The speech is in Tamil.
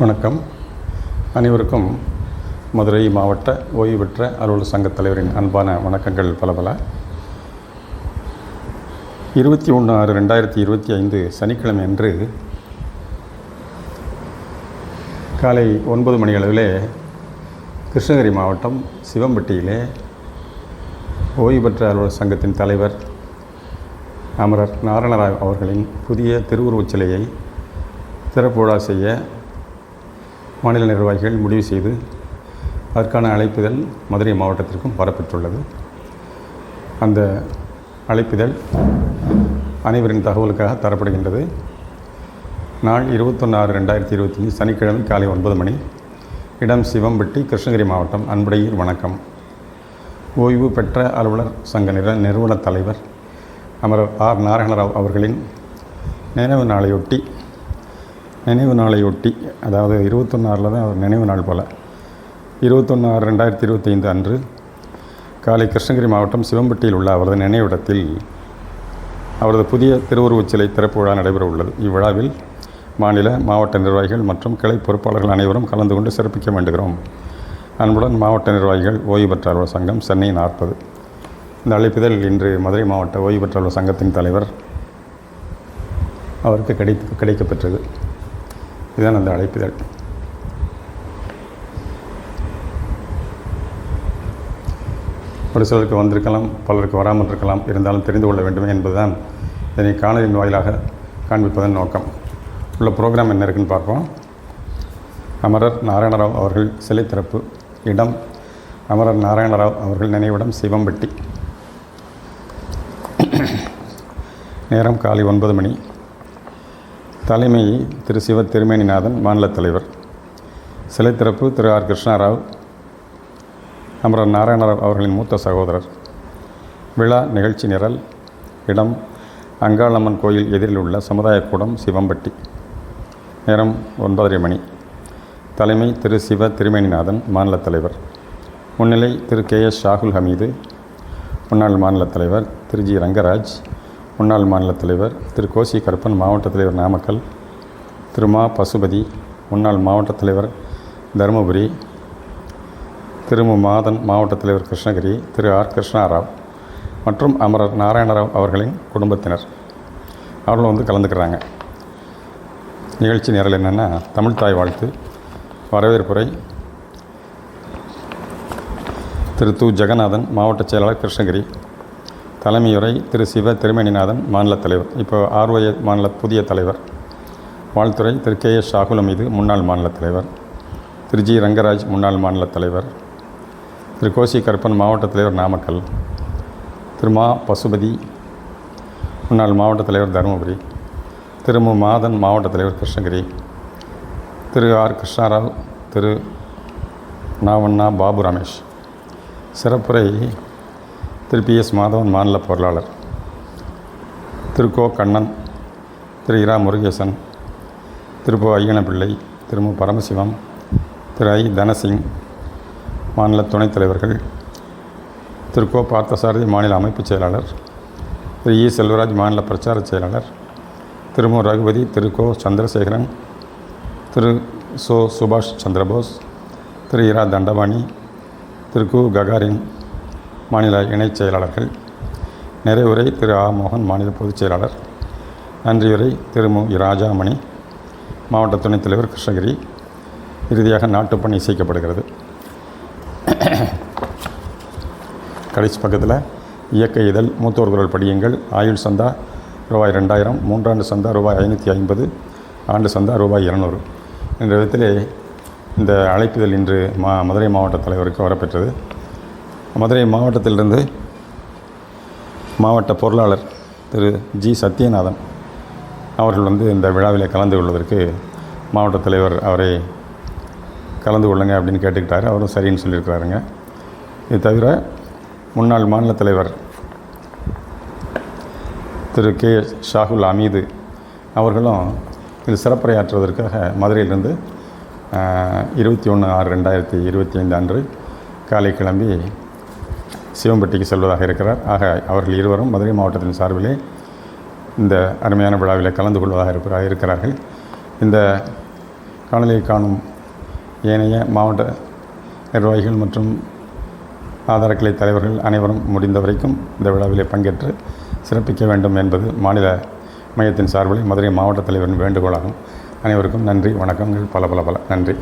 வணக்கம். அனைவருக்கும் மதுரை மாவட்ட ஓய்வு பெற்ற அலுவலர் சங்கத் தலைவரின் அன்பான வணக்கங்கள் பல பல இருபத்தி ஒன்று ஆறு ரெண்டாயிரத்தி இருபத்தி ஐந்து சனிக்கிழமை அன்று காலை ஒன்பது மணி அளவிலே கிருஷ்ணகிரி மாவட்டம் சிவம்பட்டியிலே ஓய்வு பெற்ற அலுவலர் சங்கத்தின் தலைவர் அமரர் நாராயணராவ் அவர்களின் புதிய திருவுருவச் சிலையை திறப்புழா செய்ய மாநில நிர்வாகிகள் முடிவு செய்து அதற்கான அழைப்புதல் மதுரை மாவட்டத்திற்கும் வரப்பெற்றுள்ளது. அந்த அழைப்புதல் அனைவரின் தகவலுக்காக தரப்படுகின்றது. நாள் இருபத்தொன்று ஆறு ரெண்டாயிரத்தி இருபத்தி சனிக்கிழமை காலை ஒன்பது மணி. இடம் சிவம்பட்டி கிருஷ்ணகிரி மாவட்டம். அன்புடையீர் வணக்கம். ஓய்வு பெற்ற அலுவலர் சங்க நிற நிறுவன தலைவர் அமரர் ஆர் நாராயணராவ் அவர்களின் நினைவு நாளையொட்டி நினைவு நாளையொட்டி அதாவது இருபத்தொன்னாறில் தான் அவர் நினைவு நாள் போல். இருபத்தொன்று ஆறு ரெண்டாயிரத்தி இருபத்தைந்து அன்று காலை கிருஷ்ணகிரி மாவட்டம் சிவம்பட்டியில் உள்ள அவரது நினைவிடத்தில் அவரது புதிய திருவுருவச் சிலை திறப்பு விழா நடைபெற உள்ளது. இவ்விழாவில் மாநில மாவட்ட நிர்வாகிகள் மற்றும் கிளை பொறுப்பாளர்கள் அனைவரும் கலந்து கொண்டு சிறப்பிக்க வேண்டுகிறோம். அன்புடன் மாவட்ட நிர்வாகிகள் ஓய்வு பெற்ற சங்கம் சென்னை நாற்பது. இந்த அழைப்புதல் இன்று மதுரை மாவட்ட ஓய்வு பெற்ற சங்கத்தின் தலைவர் அவருக்கு கிடைத்து கிடைக்கப்பெற்றது. இதுதான் அந்த அழைப்புதல் ஒரு சிலருக்கு வந்திருக்கலாம் பலருக்கு வராமல் இருக்கலாம் இருந்தாலும் தெரிந்து கொள்ள வேண்டுமே என்பதுதான் இதனை காணொலியின் வாயிலாக காண்பிப்பதன் நோக்கம். உள்ள ப்ரோக்ராம் என்ன இருக்குன்னு பார்ப்போம். அமரர் நாராயணராவ் அவர்கள் சிலை திறப்பு. இடம் அமரர் நாராயணராவ் அவர்கள் நினைவிடம் சிவம்பட்டி. நேரம் காலை ஒன்பது மணி. தலைமை திரு சிவ திருமேனிநாதன் மாநில தலைவர். சிலை திறப்பு திரு ஆர். கிருஷ்ணாராவ் அமரர் நாராயணராவ் அவர்களின் மூத்த சகோதரர். விழா நிகழ்ச்சி நிரல் இடம் அங்காளம்மன் கோயில் எதிரில் உள்ள சமுதாய கூடம் சிவம்பட்டி. நேரம் ஒன்பதரை மணி. தலைமை திரு சிவ திருமேனிநாதன் மாநில தலைவர். முன்னிலை திரு கே எஸ் ஷாகுல் ஹமீது. முன்னாள் மாநில தலைவர் திரு ஜி. ரங்கராஜ். முன்னாள் மாநில தலைவர் திரு கோசி கருப்பன் மாவட்ட தலைவர் நாமக்கல் திரு மா பசுபதி முன்னாள் மாவட்ட தலைவர் தருமபுரி திரு மு மாதன் மாவட்ட தலைவர் கிருஷ்ணகிரி திரு ஆர் கிருஷ்ணாராவ் மற்றும் அமரர் நாராயணராவ் அவர்களின் குடும்பத்தினர். அவர்களும் வந்து கலந்துக்கிறாங்க. நிகழ்ச்சி நிரல் என்னென்னா தமிழ் தாய் வாழ்த்து வரவேற்புரை திரு து. ஜெகநாதன் மாவட்ட செயலாளர் கிருஷ்ணகிரி தலைமையுரை திரு சிவ திருமணிநாதன் மாநில தலைவர். இப்போ ஆர்ஒய மாநில புதிய தலைவர். வாழ்த்துறை திரு கே எஸ் ஷாகுலம் அமீது முன்னாள் மாநில தலைவர். திரு ஜி ரங்கராஜ் முன்னாள் மாநில தலைவர். திரு கோசி கருப்பன் மாவட்ட தலைவர் நாமக்கல். திரு மா பசுபதி முன்னாள் மாவட்ட தலைவர் தருமபுரி. திரு மு மாதன் மாவட்ட தலைவர் கிருஷ்ணகிரி. திரு ஆர் கிருஷ்ணாராவ் திரு நாவண்ணா பாபு ரமேஷ். சிறப்புரை திரு பி எஸ் மாதவன் மாநில பொருளாளர். திரு கோ கண்ணன் திரு இரா முருகேசன் திரு போ ஐயனப்பிள்ளை திரு மு பரமசிவம் திரு ஐ தனசிங் மாநில துணைத் தலைவர்கள். திரு கோ பார்த்தசாரதி மாநில அமைப்புச் செயலாளர். திரு இ செல்வராஜ் மாநில பிரச்சார செயலாளர். திரு மு ரகுபதி திரு கோ சந்திரசேகரன் திரு சோ சுபாஷ் சந்திரபோஸ் திரு இரா தண்டபாணி திரு கு ககாரின் மாநில இணைச் செயலாளர்கள். நிறைவுரை திரு ஆ. மோகன் மாநில பொதுச் செயலாளர். நன்றியுரை திரு மு. ராஜாமணி. மாவட்ட துணைத் தலைவர் கிருஷ்ணகிரி. இறுதியாக நாட்டுப்பணி இசைக்கப்படுகிறது. கடைசி பக்கத்தில் இயக்க இதழ் மூத்தோர் குரல் படியுங்கள். ஆயுள் சந்தா ரூபாய் ரெண்டாயிரம் மூன்றாண்டு சந்தா ரூபாய் ஐநூற்றி ஐம்பது ஆண்டு சந்தா ரூபாய் இருநூறு. என்ற விதத்திலே இந்த அழைப்புதல் இன்று மா மதுரை மாவட்ட தலைவருக்கு வரப்பெற்றது. மதுரை மாவட்டத்திலிருந்து மாவட்ட பொருளாளர் திரு ஜி சத்யநாதன் அவர்கள் வந்து இந்த விழாவில் கலந்து கொள்வதற்கு மாவட்ட தலைவர் அவரை கலந்து கொள்ளுங்க அப்படின்னு கேட்டுக்கிட்டாரு. அவரும் சரின்னு சொல்லியிருக்கிறாருங்க. இது தவிர முன்னாள் மாநில தலைவர் திரு கே ஷாகுல் அமீது அவர்களும் இது சிறப்புரையாற்றுவதற்காக மதுரையிலிருந்து இருபத்தி ஒன்று ஆறு ரெண்டாயிரத்தி இருபத்தி ஐந்து அன்று காலை கிளம்பி சிவம்பட்டிக்கு செல்வதாக இருக்கிறார். ஆக அவர்கள் இருவரும் மதுரை மாவட்டத்தின் சார்பிலே இந்த அருமையான விழாவில் கலந்து கொள்வதாக இருப்பதாக இருக்கிறார்கள். இந்த காணொலியை காணும் ஏனைய மாவட்ட நிர்வாகிகள் மற்றும் ஆதாரக்கலை தலைவர்கள் அனைவரும் முடிந்த வரைக்கும் இந்த விழாவிலே பங்கேற்று சிறப்பிக்க வேண்டும் என்பது மாநில மையத்தின் சார்பில் மதுரை மாவட்ட தலைவரின் வேண்டுகோளாகும். அனைவருக்கும் நன்றி வணக்கங்கள் பல பல பல. நன்றி.